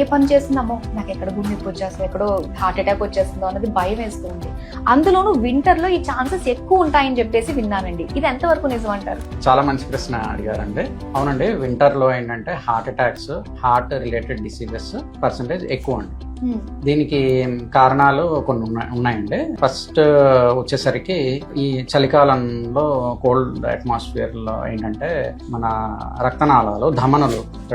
ఏ పని చేస్తున్నామో నాకు ఎక్కడ గుండె నొప్పి వచ్చేస్తుందో ఎక్కడో హార్ట్ అటాక్ వచ్చేస్తుందో అన్నది భయం వేస్తుంది. అందులోనూ వింటర్లో ఈ ఛాన్సెస్ ఎక్కువ ఉంటాయని చెప్పేసి విన్నానండి. ఇది ఎంతవరకు నిజం అంటారు? చాలా మంచి ప్రశ్న అడిగారండి. అవునండి వింటర్లో ఏంటంటే heart attacks heart related diseases percentage ఎక్కువ అండి. దీనికి కారణాలు కొన్ని ఉన్నాయి ఉన్నాయండి. ఫస్ట్ వచ్చేసరికి ఈ చలికాలంలో కోల్డ్ అట్మాస్ఫియర్లో ఏంటంటే మన రక్తనాళాలు ధమనులు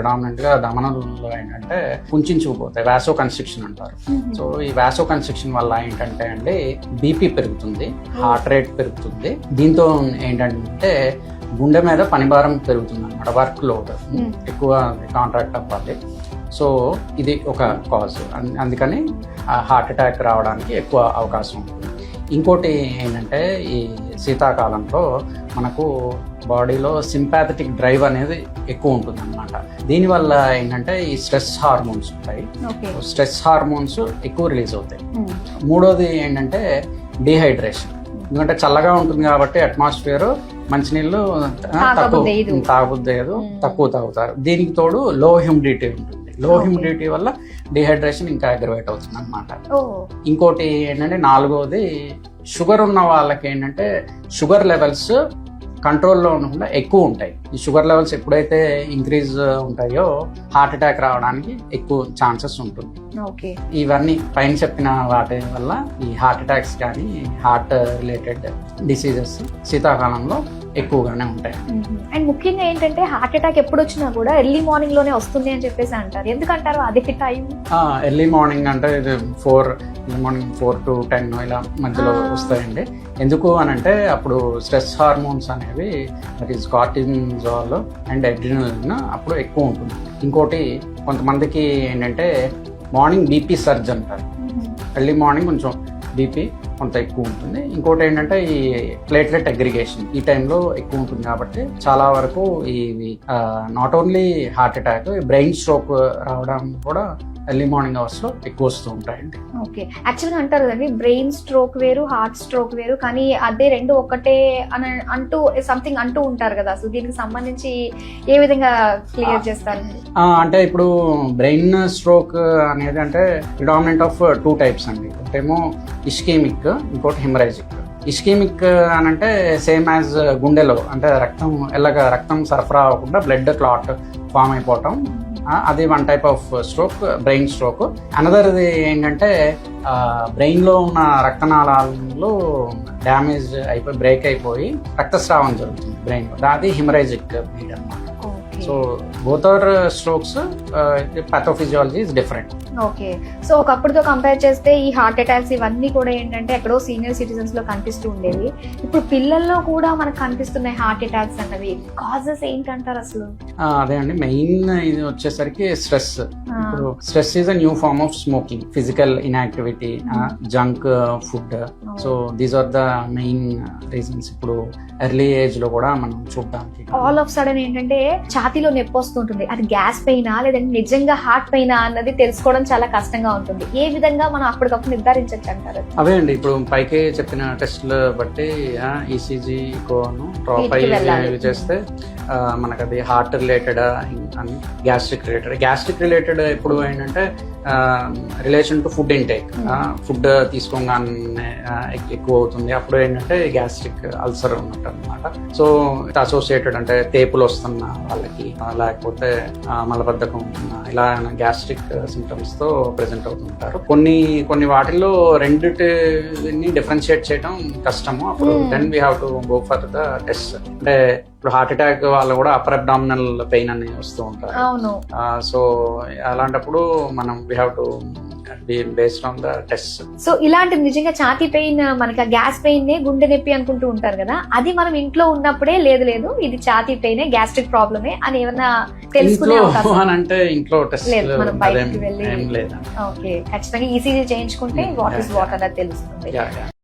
గా ధమనులలో ఏంటంటే కుంచుకుపోతాయి వ్యాసో కన్స్ట్రిక్షన్ అంటారు సో ఈ వ్యాసో కన్స్ట్రిక్షన్ వల్ల ఏంటంటే అండి బీపీ పెరుగుతుంది హార్ట్ రేట్ పెరుగుతుంది. దీంతో ఏంటంటే గుండె మీద పనిభారం పెరుగుతుంది అనమాట వర్క్ లోడ్. ఎక్కువ కాంట్రాక్ట్ అవ్వాలి. సో ఇది ఒక కాజ్ అందుకని హార్ట్ అటాక్ రావడానికి ఎక్కువ అవకాశం ఉంటుంది. ఇంకోటి ఏంటంటే ఈ శీతాకాలంలో మనకు బాడీలో సింపాథటిక్ డ్రైవ్ అనేది ఎక్కువ ఉంటుంది అనమాట దీనివల్ల ఏంటంటే ఈ స్ట్రెస్ హార్మోన్స్ ఉంటాయి. స్ట్రెస్ హార్మోన్స్ ఎక్కువ రిలీజ్ అవుతాయి. మూడోది ఏంటంటే డిహైడ్రేషన్ ఎందుకంటే చల్లగా ఉంటుంది కాబట్టి అట్మాస్ఫియర్ మంచినీళ్ళు తక్కువ. మ్మ్. తక్కువ తాగుతారు. దీనికి తోడు లో హ్యూమిడిటీ ఉంటుంది. లో. హ్యూమిడిటీ వల్ల డిహైడ్రేషన్ ఇంకా అగ్రవేట్ అవుతుంది అనమాట ఇంకోటి ఏంటంటే నాలుగోది షుగర్ ఉన్న వాళ్ళకి ఏంటంటే షుగర్ లెవెల్స్ కంట్రోల్లో ఉండకుండా ఎక్కువ ఉంటాయి. ఈ షుగర్ లెవెల్స్ ఎప్పుడైతే ఇంక్రీజ్ ఉంటాయో హార్ట్ అటాక్ రావడానికి ఎక్కువ ఛాన్సెస్ ఉంటుంది. ఓకే. ఇవన్నీ పైన చెప్పిన వాటి వల్ల ఈ హార్ట్ అటాక్స్ కానీ హార్ట్ రిలేటెడ్ డిసీజెస్ శీతాకాలంలో ఎక్కువగానే ఉంటాయి. అండ్ ముఖ్యంగా ఏంటంటే హార్ట్ అటాక్ ఎప్పుడు వచ్చినా కూడా ఎర్లీ మార్నింగ్లోనే వస్తుంది అని చెప్పేసి అంటారు. ఎందుకంటారు? అది టైం. ఎర్లీ మార్నింగ్ అంటే ఇది four early morning four to ten ఇలా మధ్యలో. వస్తాయండి. ఎందుకు అని అంటే అప్పుడు స్ట్రెస్ హార్మోన్స్ అనేవి that is cortisol and adrenaline అప్పుడు ఎక్కువ ఉంటుంది. ఇంకోటి కొంతమందికి ఏంటంటే మార్నింగ్ బీపీ సర్జ్ అంటారు. ఎర్లీ మార్నింగ్ కొంచెం బీపీ కొంత ఎక్కువ ఉంటుంది. ఇంకోటి ఏంటంటే ఈ ప్లేట్లెట్ అగ్రిగేషన్ ఈ టైంలో ఎక్కువ ఉంటుంది కాబట్టి చాలా వరకు ఈ not only heart attack brain stroke రావడం కూడా ఎర్లీ మార్నింగ్ అవర్స్లో ఎక్కువ వస్తూ ఉంటాయండి. ఓకే యాక్చువల్గా అంటారు కదండి బ్రెయిన్ స్ట్రోక్ వేరు హార్ట్ స్ట్రోక్ వేరు కానీ అదే రెండు ఒకటే అని అంటూ సంథింగ్ అంటూ ఉంటారు కదా. అసలు దీనికి సంబంధించి ఏ విధంగా క్లియర్ చేస్తారు? అంటే ఇప్పుడు బ్రెయిన్ స్ట్రోక్ అనేది అంటే ప్రిడామినెంట్ ఆఫ్ టూ టైప్స్ అండి. ఒకటేమో ఇస్కేమిక్ ఇంకోటి హెమరైజిక్ ఇస్కేమిక్ అని అంటే సేమ్ యాజ్ గుండెలో అంటే రక్తం ఎల్లగా రక్తం సరఫరా అవ్వకుండా బ్లడ్ క్లాట్ ఫామ్ అయిపోవటం అది one type of stroke brain stroke అనదర్ది ఏంటంటే బ్రెయిన్లో ఉన్న రక్తనాళాలలో డ్యామేజ్ అయిపోయి బ్రేక్ అయిపోయి రక్తస్రావం జరుగుతుంది బ్రెయిన్లో అది హిమరైజిక్ బ్లీడ్ అనమాట so both are strokes pathophysiology is different okay so ఒకప్పుడుతో compare చేస్తే ఈ హార్ట్ అటాక్స్ ఇవన్నీ కూడా ఏంటంటే ఎక్కడో సీనియర్ సిటిజన్స్లో కనిపిస్తూ ఉండేవి. ఇప్పుడు పిల్లల్లో కూడా మనకు కనిపిస్తున్నాయి హార్ట్ అటాక్స్ అన్నవి. కాజెస్ ఏంటంటారు అసలు? అదే అండి. మెయిన్ ఇది వచ్చేసరికి స్ట్రెస్. ఇప్పుడు stress is a new form of smoking physical inactivity junk food so these are the main reasons ఇప్పుడు ఎర్లీ ఏజ్లో కూడా మనం చూడడానికి. ఆల్ ఆఫ్ సడన్ ఏంటంటే ఛాతీలో నొప్పి వస్తుంటుంది. అది గ్యాస్ పెయినా లేదంటే నిజంగా హార్ట్ పెయినా అన్నది తెలుసుకోవడం చాలా కష్టంగా ఉంటుంది. ఏ విధంగా మనం అప్పటికప్పుడు నిర్ధారించవచ్చు అంటారు? అవే అండి. ఇప్పుడు పైకి చెప్పిన టెస్ట్లు బట్టి E ఈసీజీ కోను డ్రాప్ అయ్యి చేస్తే మనకు అది హార్ట్ రిలేటెడ్ అని గ్యాస్ట్రిక్ రిలేటెడ్ గ్యాస్ట్రిక్ రిలేటెడ్ ఎప్పుడు ఏంటంటే relation to food intake food తీసుకోగానే ఎక్కువ అవుతుంది అప్పుడు ఏంటంటే గ్యాస్ట్రిక్ అల్సర్ ఉన్నట్టు అనమాట సో అసోసియేటెడ్ అంటే తేపులు వస్తున్న వాళ్ళకి లేకపోతే మలబద్ధకం ఇలా గ్యాస్ట్రిక్ సిమ్టమ్స్తో ప్రెసెంట్ అవుతుంటారు. కొన్ని కొన్ని వాటిల్లో రెండిటిని డిఫరెన్షియేట్ చేయడం కష్టము. అప్పుడు. Then we have to go for the test అంటే ఇప్పుడు హార్ట్ అటాక్ వాళ్ళు కూడా అప్పర్ అబ్డామినల్ పెయిన్ అని వస్తూ ఉంటారు. అవును. సో అలాంటప్పుడు మనం we have to be based on the test so ఇలాంటి నిజంగా ఛాతీ పెయిన్ మనకి గ్యాస్ పెయిన్ నే గుండె నొప్పి అనుకుంటూ ఉంటారు కదా అది మనం ఇంట్లో ఉన్నప్పుడే లేదు లేదు ఇది ఛాతీ పెయిన్ గ్యాస్ట్రిక్ ప్రాబ్లమే అని ఏమన్నా తెలుసుకునే ఇంట్లో అవకాశం? అని అంటే ఇంట్లో టెస్ట్ లేదు, మనం బయటికి వెళ్ళి- ఏం లేదా. ఓకే ఖచ్చితంగా ఈసీజీ చేయించుకుంటే Hmm, వాట్ ఇస్ వాట్ అన్నది తెలుస్తుంది.